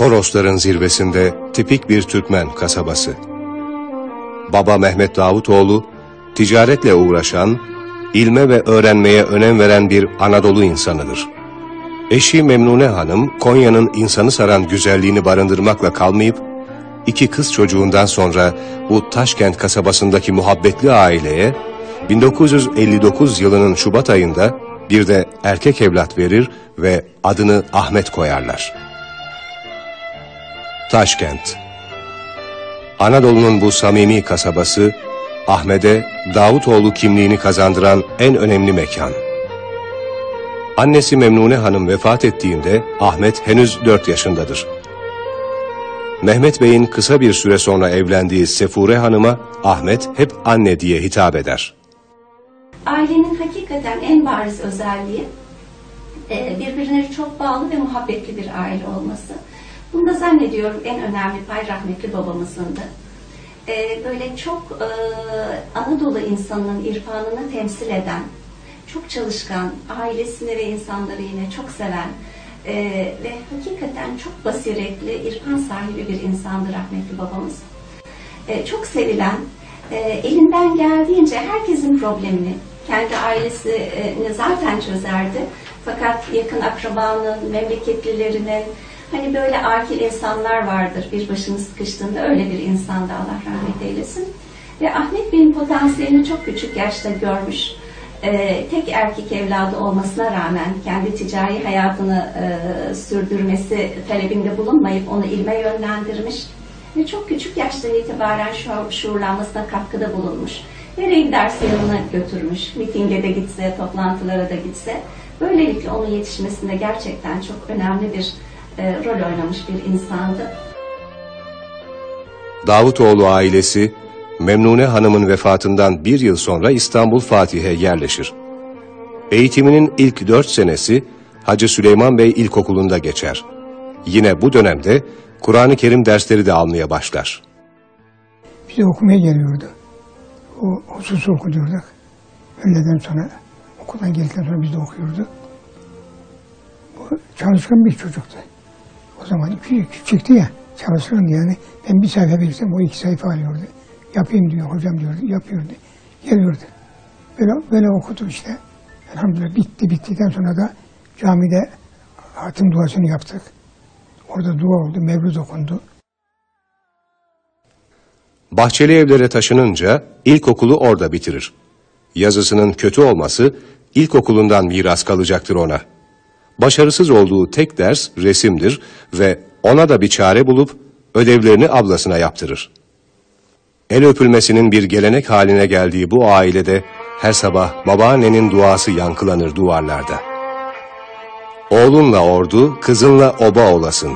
Torosların zirvesinde tipik bir Türkmen kasabası. Baba Mehmet Davutoğlu, ticaretle uğraşan, ilme ve öğrenmeye önem veren bir Anadolu insanıdır. Eşi Memnune Hanım, Konya'nın insanı saran güzelliğini barındırmakla kalmayıp, iki kız çocuğundan sonra bu Taşkent kasabasındaki muhabbetli aileye 1959 yılının Şubat ayında bir de erkek evlat verir ve adını Ahmet koyarlar. Taşkent Anadolu'nun bu samimi kasabası, Ahmet'e Davutoğlu kimliğini kazandıran en önemli mekan. Annesi Memnune Hanım vefat ettiğinde Ahmet henüz 4 yaşındadır. Mehmet Bey'in kısa bir süre sonra evlendiği Sefure Hanım'a Ahmet hep anne diye hitap eder. Ailenin hakikaten en bariz özelliği e, birbirine çok bağlı ve muhabbetli bir aile olması. Bunda zannediyorum en önemli pay rahmetli babamızındı. E, Böyle çok e, Anadolu insanının irfanını temsil eden, çok çalışkan, ailesini ve insanları yine çok seven e, ve hakikaten çok basiretli, irfan sahibi bir insandı rahmetli babamız. E, çok sevilen, e, elinden geldiğince herkesin problemini, kendi ailesini zaten çözerdi. Fakat yakın akrabanın, memleketlilerinin, hani böyle akil insanlar vardır bir başını sıkıştığında öyle bir insandı Allah rahmet eylesin. Ve Ahmet Bey'in potansiyelini çok küçük yaşta görmüş. E, tek erkek evladı olmasına rağmen kendi ticari hayatını e, sürdürmesi talebinde bulunmayıp onu ilme yönlendirmiş ve çok küçük yaştan itibaren şu, şuurlanmasına katkıda bulunmuş. Nereye giderse yanına götürmüş, mitinge de gitse, toplantılara da gitse. Böylelikle onun yetişmesinde gerçekten çok önemli bir e, rol oynamış bir insandı. Davutoğlu ailesi Memnune Hanım'ın vefatından bir yıl sonra İstanbul Fatih'e yerleşir. Eğitiminin ilk dört senesi Hacı Süleyman Bey İlkokulu'nda geçer. Yine bu dönemde Kur'an-ı Kerim dersleri de almaya başlar. Bize okumaya geliyordu. O hususu okuyorduk. Öğleden sonra okuldan geldikten sonra biz de okuyorduk. Bu çalışkan bir çocuktu. Zaman çıktı ya çalışkan yani. Ben bir sayfa versem o iki sayfa alıyordu. Yapayım diyor hocam diyordu. Yapıyordu. Geliyordu. Böyle, böyle okudu işte. Elhamdülillah bitti. Bittikten sonra da camide hatim duasını yaptık. Orada dua oldu. Mevlüt okundu. Bahçeli evlere taşınınca ilkokulu orada bitirir. Yazısının kötü olması ilkokulundan miras kalacaktır ona. Başarısız olduğu tek ders resimdir ve ona da bir çare bulup ödevlerini ablasına yaptırır. El öpülmesinin bir gelenek haline geldiği bu ailede her sabah babaannenin duası yankılanır duvarlarda. Oğlunla ordu, kızınla oba olasın.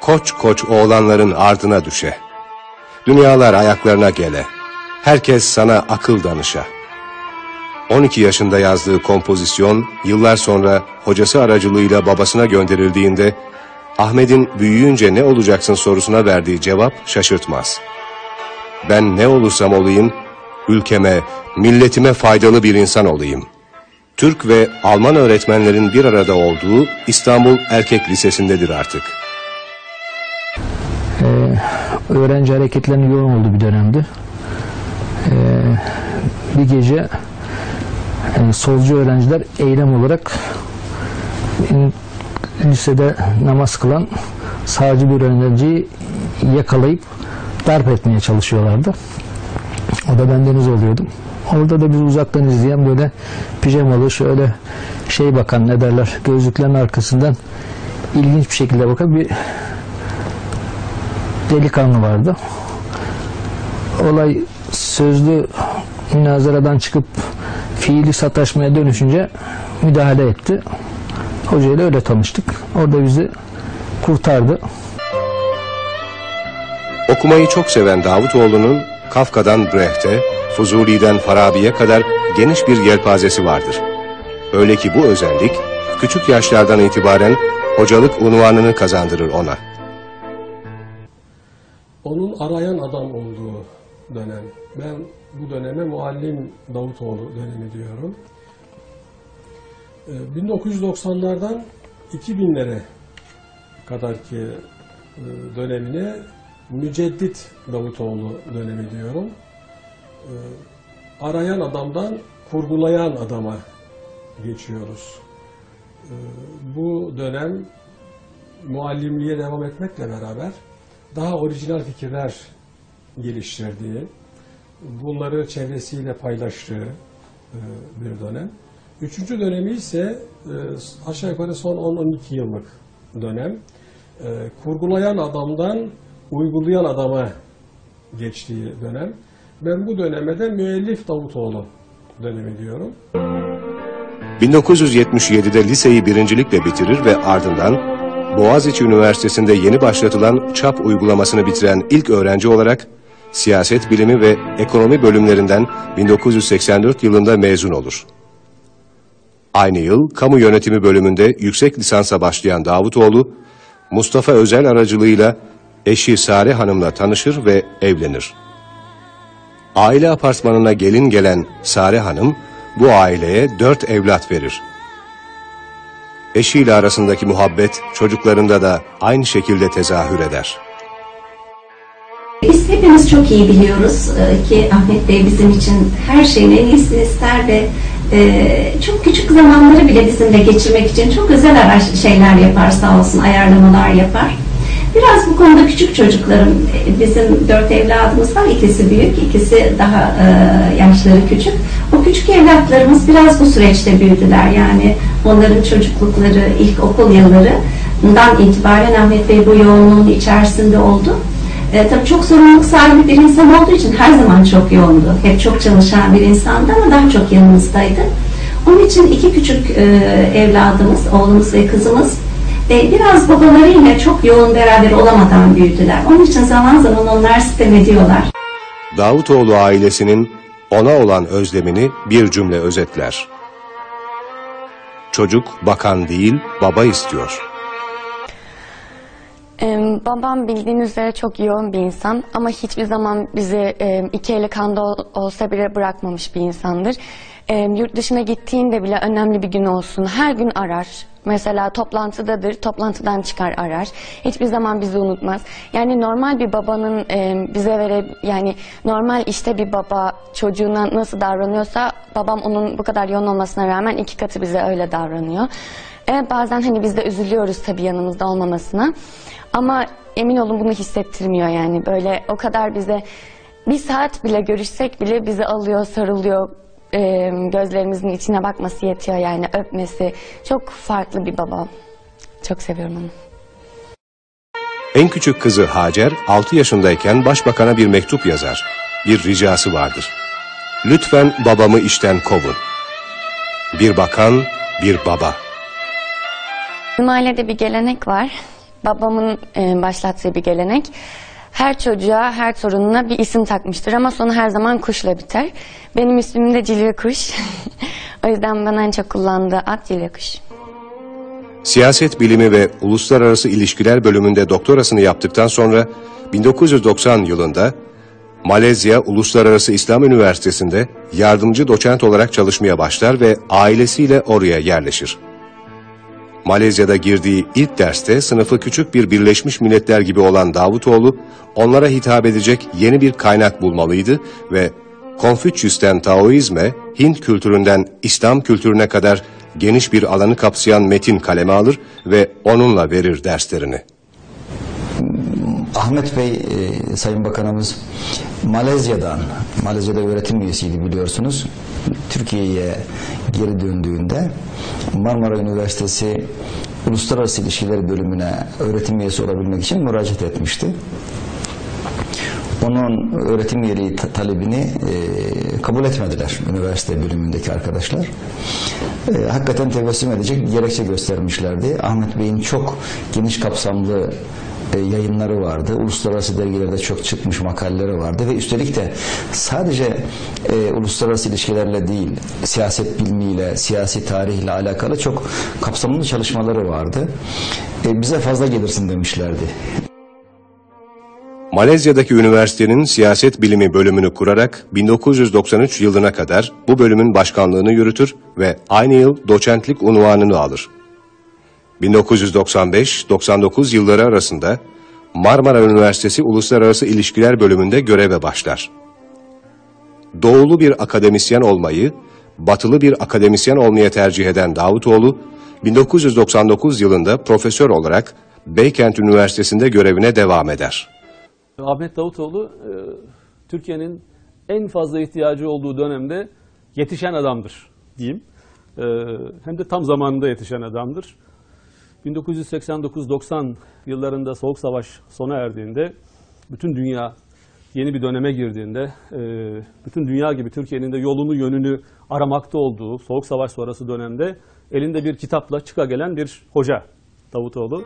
Koç koç oğlanların ardına düşe. Dünyalar ayaklarına gele. Herkes sana akıl danışa. 12 yaşında yazdığı kompozisyon yıllar sonra hocası aracılığıyla babasına gönderildiğinde Ahmet'in büyüyünce ne olacaksın sorusuna verdiği cevap şaşırtmaz. Ben ne olursam olayım, ülkeme, milletime faydalı bir insan olayım. Türk ve Alman öğretmenlerin bir arada olduğu İstanbul Erkek Lisesi'ndedir artık. öğrenci hareketlerinin yoğun olduğu bir dönemdi. Ee, bir gece e, solcu öğrenciler eylem olarak lisede namaz kılan sağcı bir öğrenciyi yakalayıp darp etmeye çalışıyorlardı. O da bendeniz oluyordum. Orada da biz uzaktan izleyen böyle pijamalı şöyle şey bakan ne derler gözlüklerin arkasından ilginç bir şekilde bakan bir delikanlı vardı. Olay sözlü münazaradan çıkıp fiili sataşmaya dönüşünce müdahale etti. Hocayla öyle tanıştık. Orada bizi kurtardı. Okumayı çok seven Davutoğlu'nun Kafka'dan Brecht'e, Fuzuli'den Farabi'ye kadar geniş bir yelpazesi vardır. Öyle ki bu özellik küçük yaşlardan itibaren hocalık unvanını kazandırır ona. Onun arayan adam olduğu dönem. Ben bu döneme Muallim Davutoğlu dönemi diyorum. Ee, 1990'lardan 2000'lere kadar ki e, dönemine Müceddit Davutoğlu dönemi diyorum. E, arayan adamdan kurgulayan adama geçiyoruz. E, bu dönem muallimliğe devam etmekle beraber daha orijinal fikirler geliştirdiği, bunları çevresiyle paylaştığı e, bir dönem. Üçüncü dönemi ise e, aşağı yukarı son 10-12 yıllık dönem. E, Kurgulayan adamdan uygulayan adama geçtiği dönem. Ben bu döneme de müellif Davutoğlu dönemi diyorum. 1977'de liseyi birincilikle bitirir ve ardından Boğaziçi Üniversitesi'nde yeni başlatılan çap uygulamasını bitiren ilk öğrenci olarak siyaset bilimi ve ekonomi bölümlerinden 1984 yılında mezun olur. Aynı yıl kamu yönetimi bölümünde yüksek lisansa başlayan Davutoğlu, Mustafa Özel aracılığıyla eşi Sare Hanım'la tanışır ve evlenir. Aile apartmanına gelin gelen Sare Hanım, bu aileye dört evlat verir. Eşiyle arasındaki muhabbet çocuklarında da aynı şekilde tezahür eder. Biz hepimiz çok iyi biliyoruz e, ki Ahmet Bey bizim için her şeyin en iyisini ister ve e, çok küçük zamanları bile bizimle geçirmek için çok özel şeyler yapar sağ olsun, ayarlamalar yapar. Biraz bu konuda küçük çocuklarım, e, bizim dört evladımız var, ikisi büyük, ikisi daha yaşları küçük. O küçük evlatlarımız biraz bu süreçte büyüdüler. Yani onların çocuklukları, ilk okul yıllarından itibaren Ahmet Bey bu yoğunluğun içerisinde oldu. E, tabii çok sorumluluk sahibi bir insan olduğu için her zaman çok yoğundu. Hep çok çalışan bir insandı ama daha çok yanımızdaydı. Onun için iki küçük e, evladımız, oğlumuz ve kızımız e, biraz babalarıyla çok yoğun beraber olamadan büyüdüler. Onun için zaman zaman onlar sitem ediyorlar. Davutoğlu ailesinin ona olan özlemini bir cümle özetler. Çocuk bakan değil, baba istiyor. Ee, babam bildiğiniz üzere çok yoğun bir insan ama hiçbir zaman bizi e, iki eli kanda ol- olsa bile bırakmamış bir insandır. Ee, yurt dışına gittiğinde bile önemli bir gün olsun her gün arar. Mesela toplantıdadır, toplantıdan çıkar arar. Hiçbir zaman bizi unutmaz. Yani normal bir babanın e, bize vere yani normal işte bir baba çocuğuna nasıl davranıyorsa babam onun bu kadar yoğun olmasına rağmen iki katı bize öyle davranıyor. Evet bazen hani biz de üzülüyoruz tabii yanımızda olmamasına. Ama emin olun bunu hissettirmiyor yani. Böyle o kadar bize bir saat bile görüşsek bile bizi alıyor, sarılıyor. e, gözlerimizin içine bakması yetiyor yani öpmesi. Çok farklı bir baba. Çok seviyorum onu. En küçük kızı Hacer 6 yaşındayken başbakana bir mektup yazar. Bir ricası vardır. Lütfen babamı işten kovun. Bir bakan, bir baba. Bizim ailede bir gelenek var. Babamın e, başlattığı bir gelenek. Her çocuğa, her torununa bir isim takmıştır ama sonu her zaman kuşla biter. Benim ismim de Cilve Kuş. o yüzden bana en çok kullandığı at Cilve Kuş. Siyaset bilimi ve uluslararası ilişkiler bölümünde doktorasını yaptıktan sonra 1990 yılında Malezya Uluslararası İslam Üniversitesi'nde yardımcı doçent olarak çalışmaya başlar ve ailesiyle oraya yerleşir. Malezya'da girdiği ilk derste sınıfı küçük bir Birleşmiş Milletler gibi olan Davutoğlu, onlara hitap edecek yeni bir kaynak bulmalıydı ve Konfüçyüs'ten Taoizme, Hint kültüründen İslam kültürüne kadar geniş bir alanı kapsayan metin kaleme alır ve onunla verir derslerini. Ahmet Bey, e, Sayın Bakanımız Malezya'dan, Malezya'da öğretim üyesiydi biliyorsunuz. Türkiye'ye geri döndüğünde Marmara Üniversitesi Uluslararası İlişkiler Bölümüne öğretim üyesi olabilmek için müracaat etmişti. Onun öğretim üyeliği ta- talebini e, kabul etmediler üniversite bölümündeki arkadaşlar. E, hakikaten tebessüm edecek gerekçe göstermişlerdi. Ahmet Bey'in çok geniş kapsamlı e, yayınları vardı. Uluslararası dergilerde çok çıkmış makaleleri vardı ve üstelik de sadece e, uluslararası ilişkilerle değil, siyaset bilimiyle, siyasi tarihle alakalı çok kapsamlı çalışmaları vardı. E, bize fazla gelirsin demişlerdi. Malezya'daki üniversitenin siyaset bilimi bölümünü kurarak 1993 yılına kadar bu bölümün başkanlığını yürütür ve aynı yıl doçentlik unvanını alır. 1995-99 yılları arasında Marmara Üniversitesi Uluslararası İlişkiler Bölümünde göreve başlar. Doğulu bir akademisyen olmayı, batılı bir akademisyen olmaya tercih eden Davutoğlu, 1999 yılında profesör olarak Beykent Üniversitesi'nde görevine devam eder. Ahmet Davutoğlu e, Türkiye'nin en fazla ihtiyacı olduğu dönemde yetişen adamdır diyeyim. E, Hem de tam zamanında yetişen adamdır. 1989-90 yıllarında Soğuk Savaş sona erdiğinde bütün dünya yeni bir döneme girdiğinde e, bütün dünya gibi Türkiye'nin de yolunu yönünü aramakta olduğu Soğuk Savaş sonrası dönemde elinde bir kitapla çıka gelen bir hoca Davutoğlu.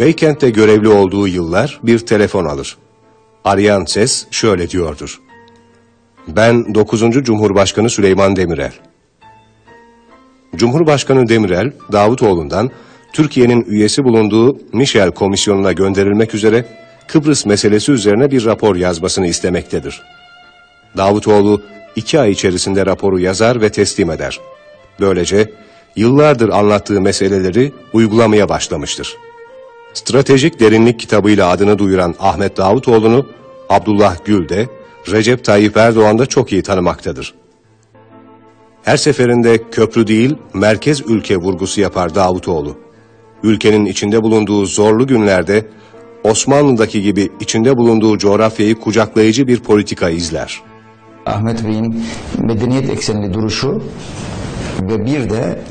Beykent'te görevli olduğu yıllar bir telefon alır. Arayan ses şöyle diyordur. Ben 9. Cumhurbaşkanı Süleyman Demirel. Cumhurbaşkanı Demirel, Davutoğlu'ndan Türkiye'nin üyesi bulunduğu Michel Komisyonu'na gönderilmek üzere Kıbrıs meselesi üzerine bir rapor yazmasını istemektedir. Davutoğlu iki ay içerisinde raporu yazar ve teslim eder. Böylece yıllardır anlattığı meseleleri uygulamaya başlamıştır. Stratejik Derinlik kitabıyla adını duyuran Ahmet Davutoğlu'nu Abdullah Gül de Recep Tayyip Erdoğan da çok iyi tanımaktadır. Her seferinde köprü değil merkez ülke vurgusu yapar Davutoğlu. Ülkenin içinde bulunduğu zorlu günlerde Osmanlı'daki gibi içinde bulunduğu coğrafyayı kucaklayıcı bir politika izler. Ahmet Bey'in medeniyet eksenli duruşu ve bir de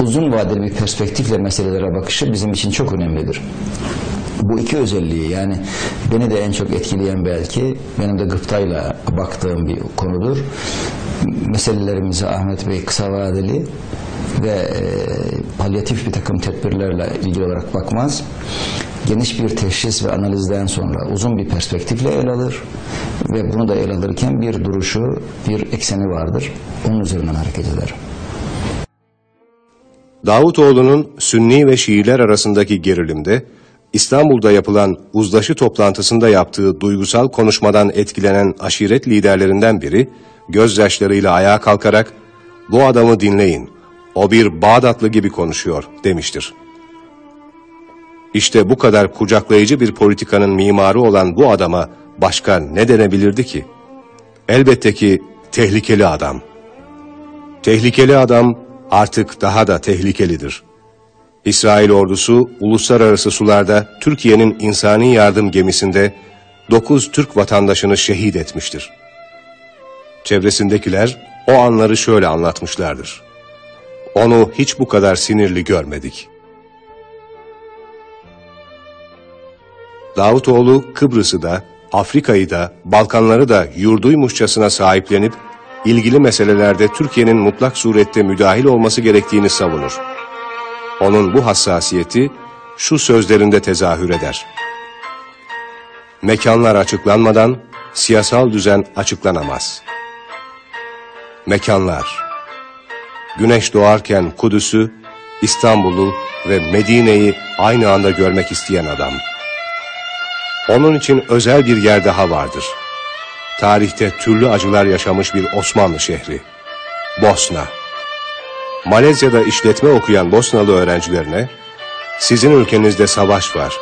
uzun vadeli bir perspektifle meselelere bakışı bizim için çok önemlidir. Bu iki özelliği yani beni de en çok etkileyen belki benim de gıptayla baktığım bir konudur. Meselelerimize Ahmet Bey kısa vadeli ve e, palyatif bir takım tedbirlerle ilgili olarak bakmaz. Geniş bir teşhis ve analizden sonra uzun bir perspektifle ele alır ve bunu da ele alırken bir duruşu, bir ekseni vardır. Onun üzerinden hareket eder. Davutoğlu'nun Sünni ve Şiiler arasındaki gerilimde İstanbul'da yapılan uzlaşı toplantısında yaptığı duygusal konuşmadan etkilenen aşiret liderlerinden biri gözyaşlarıyla ayağa kalkarak bu adamı dinleyin o bir Bağdatlı gibi konuşuyor demiştir. İşte bu kadar kucaklayıcı bir politikanın mimarı olan bu adama başka ne denebilirdi ki? Elbette ki tehlikeli adam. Tehlikeli adam artık daha da tehlikelidir. İsrail ordusu uluslararası sularda Türkiye'nin insani yardım gemisinde 9 Türk vatandaşını şehit etmiştir. Çevresindekiler o anları şöyle anlatmışlardır. Onu hiç bu kadar sinirli görmedik. Davutoğlu Kıbrıs'ı da, Afrika'yı da, Balkanları da yurduymuşçasına sahiplenip ilgili meselelerde Türkiye'nin mutlak surette müdahil olması gerektiğini savunur. Onun bu hassasiyeti şu sözlerinde tezahür eder. Mekanlar açıklanmadan siyasal düzen açıklanamaz. Mekanlar Güneş doğarken Kudüs'ü, İstanbul'u ve Medine'yi aynı anda görmek isteyen adam. Onun için özel bir yer daha vardır. Tarihte türlü acılar yaşamış bir Osmanlı şehri. Bosna. Malezya'da işletme okuyan Bosnalı öğrencilerine, sizin ülkenizde savaş var,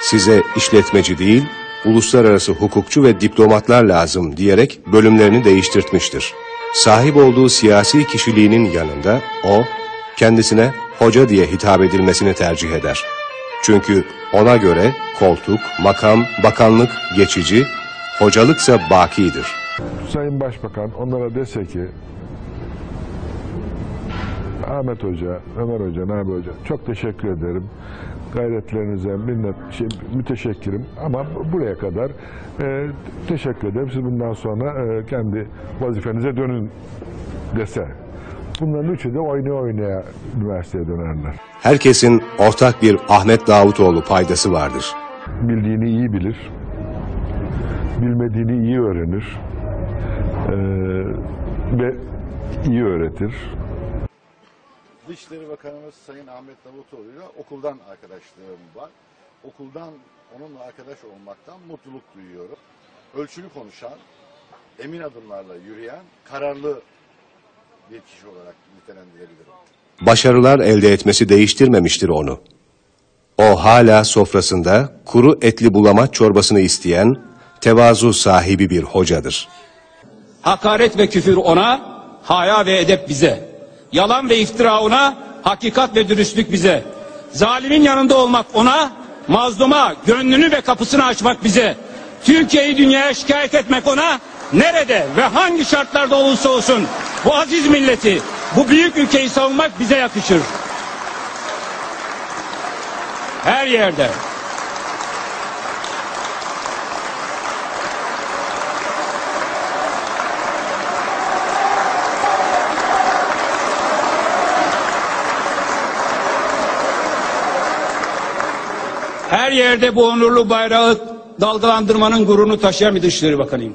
size işletmeci değil, uluslararası hukukçu ve diplomatlar lazım diyerek bölümlerini değiştirtmiştir. Sahip olduğu siyasi kişiliğinin yanında o, kendisine hoca diye hitap edilmesini tercih eder. Çünkü ona göre koltuk, makam, bakanlık geçici, hocalıksa bakidir. Sayın Başbakan onlara dese ki Ahmet Hoca, Ömer Hoca, Nabi Hoca çok teşekkür ederim. Gayretlerinize minnet, şey, müteşekkirim ama buraya kadar e, teşekkür ederim. Siz bundan sonra e, kendi vazifenize dönün dese. Bunların üçü de oynaya oynaya üniversiteye dönerler. Herkesin ortak bir Ahmet Davutoğlu paydası vardır. Bildiğini iyi bilir, bilmediğini iyi öğrenir e, ve iyi öğretir. Dışişleri Bakanımız Sayın Ahmet Davutoğlu'yla okuldan arkadaşlığım var. Okuldan onunla arkadaş olmaktan mutluluk duyuyorum. Ölçülü konuşan, emin adımlarla yürüyen, kararlı bir kişi olarak nitelendirebilirim. Başarılar elde etmesi değiştirmemiştir onu. O hala sofrasında kuru etli bulamaç çorbasını isteyen tevazu sahibi bir hocadır. Hakaret ve küfür ona, haya ve edep bize. Yalan ve iftira ona, hakikat ve dürüstlük bize. Zalimin yanında olmak ona, mazluma gönlünü ve kapısını açmak bize. Türkiye'yi dünyaya şikayet etmek ona, nerede ve hangi şartlarda olursa olsun bu aziz milleti, bu büyük ülkeyi savunmak bize yakışır. Her yerde. Her yerde bu onurlu bayrağı dalgalandırmanın gururunu taşıyan bir Dışişleri Bakanıyım.